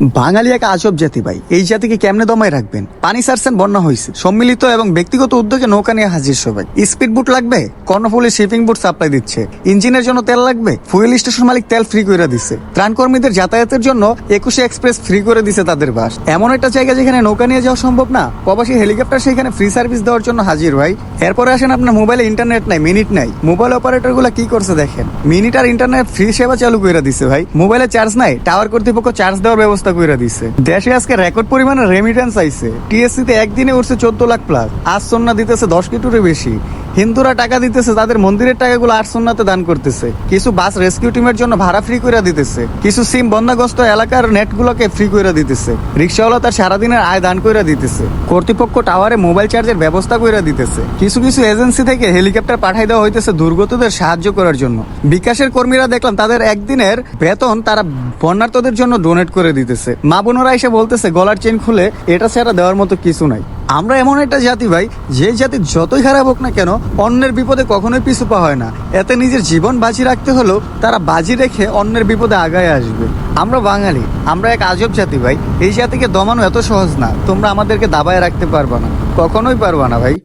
বাঙালি এক আজব জাতি ভাই। এই জাতিকে কেমনে দমায় রাখবেন? পানি সারছেন, বন্যা হয়েছে সম্মিলিত এবং ব্যক্তিগত উদ্যোগে নৌকা নিয়ে হাজির সবাই। স্পিড বুট লাগবে? কর্ণফুলি শিপিং বুট সাপ্লাই দিচ্ছে। ইঞ্জিনের জন্য তেল লাগবে? ফুয়েল স্টেশন মালিক তেল ফ্রি করে দিচ্ছে। ত্রাণ কর্মীদের যাতায়াতের জন্য একুশে এক্সপ্রেস ফ্রি করে দিছে তাদের বাস। এমন একটা জায়গা যেখানে নৌকা নিয়ে যাওয়া সম্ভব না। প্রবাসী হেলিকপ্টার সেখানে ফ্রি সার্ভিস দেওয়ার জন্য হাজির ভাই। এরপরে আসেন আপনার মোবাইলে ইন্টারনেট নাই, মিনিট নাই। মোবাইল অপারেটরগুলা কি করছে দেখেন। মিনিট আর ইন্টারনেট ফ্রি সেবা চালু করে দিছে ভাই। মোবাইলে চার্জ নাই, টাওয়ার কর্তৃপক্ষ চার্জ দেওয়ার ব্যবস্থা করে দিছে। দেশে আজকে রেকর্ড পরিমাণে রেমিটেন্স আইছে। টিএসসি তে একদিনে উঠছে চোদ্দ লাখ প্লাস আজ সন্না দিতেছে দশ কোটিরও বেশি। হিন্দুরা টাকা দিতেছে, তাদের মন্দিরের টাকাগুলো আট সন্নাতে দান করতেছে। কিছু বাস রেস্কিউ টিমের জন্য ভাড়া ফ্রি করে দিতেছে। কিছু সিম বন্যাগ্রস্ত এলাকার নেটগুলোকে ফ্রি করে দিতেছে। রিক্সাওয়ালা তার সারাদিনের আয় দান করে দিতেছে। কর্তৃপক্ষ টাওয়ারে মোবাইল চার্জের ব্যবস্থা করে দিতেছে। কিছু কিছু এজেন্সি থেকে হেলিকপ্টার পাঠাই দেওয়া হইতেছে দুর্গতদের সাহায্য করার জন্য। বিকাশের কর্মীরা দেখলাম তাদের একদিনের বেতন তারা বন্যার্থদের জন্য ডোনেট করে দিতেছে। মা বোনরা এসে বলতেছে, গলার চেন খুলে এটা ছাড়া দেওয়ার মতো কিছু নাই। আমরা এমন একটা জাতি ভাই, যে জাতি যতই খারাপ হোক না কেন, অন্যের বিপদে কখনোই পিছুপা হয় না। এতে নিজের জীবন বাজি রাখতে হলেও তারা বাজি রেখে অন্যের বিপদে আগায় আসবে। আমরা বাঙালি, আমরা এক আজব জাতি ভাই। এই জাতিকে দমানো এত সহজ না। তোমরা আমাদেরকে দাবায় রাখতে পারবা না। কখনোই পারবা না ভাই।